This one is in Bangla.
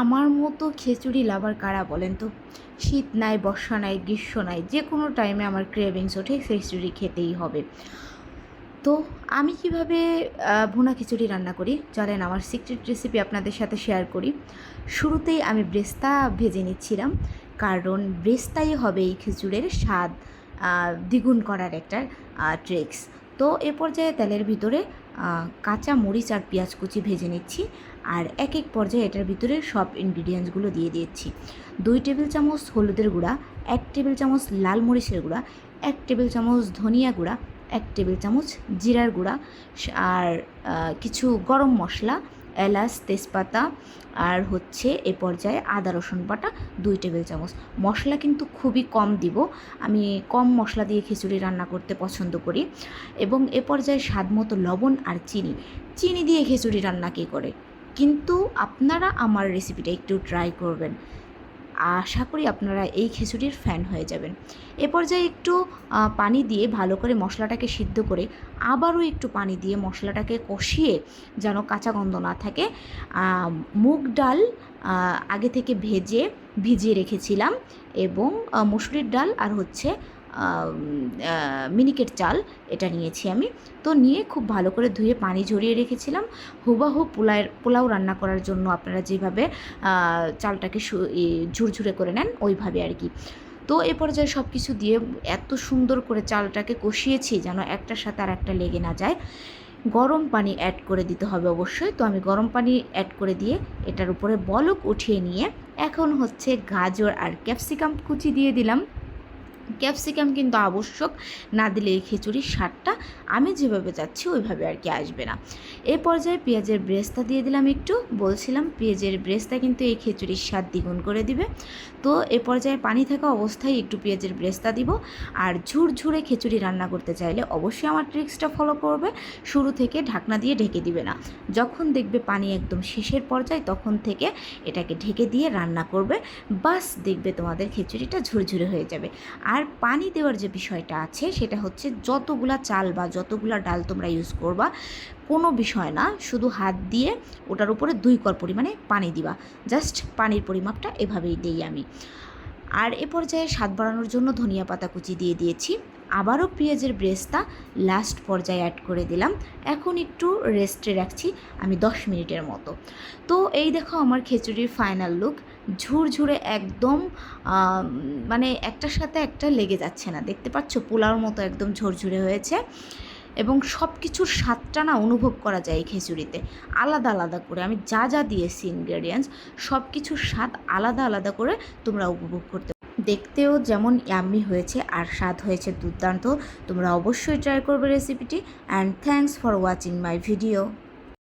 আমার মতো খিচুড়ি লাভার কারা বলেন তো? শীত নাই, বর্ষা নাই, গ্রীষ্ম নাই, যে কোনো টাইমে আমার ক্রেভিংস ওঠে খিচুড়ি খেতেই হবে। তো আমি কীভাবে ভুনা খিচুড়ি রান্না করি? চলেন আমার সিক্রেট রেসিপি আপনাদের সাথে শেয়ার করি। শুরুতেই আমি ব্রেস্তা ভেজে নিচ্ছিলাম, কারণ ব্রেস্তাই হবে এই খিচুড়ির স্বাদ দ্বিগুণ করার একটা ট্রিক্স তো এ পর্যায়ে তেলের ভিতরে কাঁচা মরিচ আর পেঁয়াজ কুচি ভেজে নিচ্ছি আর এক এক পর্যায়ে এটার ভিতরে সব ইনগ্রিডিয়েন্টসগুলো দিয়ে দিচ্ছি। দুই টেবিল চামচ হলুদের গুঁড়া, এক টেবিল চামচ লাল মরিচের গুঁড়া, এক টেবিল চামচ ধনিয়া গুঁড়া, এক টেবিল চামচ জিরার গুঁড়া, আর কিছু গরম মশলা এলাচ, তেজপাতা আর হচ্ছে এ পর্যায়ে আদা, রসুন বাটা দুই টেবিল চামচ। মশলা কিন্তু খুবই কম দিব। আমি কম মশলা দিয়ে খিচুড়ি রান্না করতে পছন্দ করি এবং এ পর্যায়ে স্বাদ মতো লবণ আর চিনি। চিনি দিয়ে খিচুড়ি রান্না কে করে? কিন্তু আপনারা আমার রেসিপিটা একটু ট্রাই করবেন। আশা করি আপনারা এই খিচুড়ির ফ্যান হয়ে যাবেন। এ পর্যায়ে একটু পানি দিয়ে ভালো করে মশলাটাকে সিদ্ধ করে আবারও একটু পানি দিয়ে মশলাটাকে কষিয়ে যেন কাঁচা গন্ধ না থাকে মুগ ডাল আগে থেকে ভেজে ভিজিয়ে রেখেছিলাম এবং মুসুরির ডাল আর হচ্ছে মিনিকেট চাল এটা নিয়েছি আমি। তো নিয়ে খুব ভালো করে ধুয়ে পানি ঝরিয়ে রেখেছিলাম। হুবাহু পোলায়ের, পোলাও রান্না করার জন্য আপনারা যেভাবে চালটাকে ঝুরঝুরে করে নেন, ওইভাবে আর কি। তো এ পর্যায়ে সব কিছু দিয়ে এত সুন্দর করে চালটাকে কষিয়েছি যেন একটার সাথে আর একটা লেগে না যায়। গরম পানি অ্যাড করে দিতে হবে অবশ্যই। তো আমি গরম পানি অ্যাড করে দিয়ে এটার উপরে বলক উঠিয়ে নিয়ে এখন হচ্ছে গাজর আর ক্যাপসিকাম কুচি দিয়ে দিলাম। ক্যাপসিকাম কিন্তু আবশ্যক। না দিলে এই খিচুড়ির স্বাদটা আমি যেভাবে যাচ্ছি ওইভাবে আর কি আসবে না। এ পর্যায়ে পেঁয়াজের ব্রেস্তা দিয়ে দিলাম একটু। বলছিলাম পেঁয়াজের ব্রেস্তা কিন্তু এই খিচুড়ির স্বাদ দ্বিগুণ করে দিবে। তো এ পর্যায়ে পানি থাকা অবস্থায় একটু পেঁয়াজের ব্রেস্তা দিব। আর ঝুরঝুরে খিচুড়ি রান্না করতে চাইলে অবশ্যই আমার ট্রিক্সটা ফলো করবে। শুরু থেকে ঢাকনা দিয়ে ঢেকে দিবে না। যখন দেখবে পানি একদম শেষের পর্যায়ে, তখন থেকে এটাকে ঢেকে দিয়ে রান্না করবে। বাস দেখবে তোমাদের খিচুড়িটা ঝুরঝুরে হয়ে যাবে। আর পানি দেওয়ার যে বিষয়টা আছে, সেটা হচ্ছে যতগুলা চাল বা যতগুলা ডাল তোমরা ইউজ করবা, কোনো বিষয় না, শুধু হাত দিয়ে ওটার উপরে দুই কর পরিমাণে পানি দিবা। জাস্ট পানির পরিমাপটা এভাবেই দিই আমি। আর এ পর্যায়ে স্বাদ বাড়ানোর জন্য ধনিয়া পাতা কুচি দিয়ে দিয়েছি। আবারও পেঁয়াজের ব্রেস্তা লাস্ট পর্যায়ে অ্যাড করে দিলাম। এখন একটু রেস্টে রাখছি, আমি দশ মিনিটের মতো। তো এই দেখো আমার খিচুড়ির ফাইনাল লুক ঝুরঝুরে একদম মানে একটার সাথে একটা লেগে যাচ্ছে না। দেখতে পাচ্ছ পোলাওর মতো একদম ঝরঝুরে হয়েছে। এবং সব কিছুর স্বাদটা না অনুভব করা যায় এই খিচুড়িতে। আলাদা আলাদা করে, আমি যা যা দিয়েছি ইনগ্রেডিয়েন্টস সব কিছুর স্বাদ আলাদা আলাদা করে তোমরা উপভোগ করতে দেখতেও যেমন ইয়াম্মি হয়েছে আর স্বাদ হয়েছে দুর্দান্ত। তোমরা অবশ্যই ট্রাই করবে রেসিপিটি and thanks for watching my video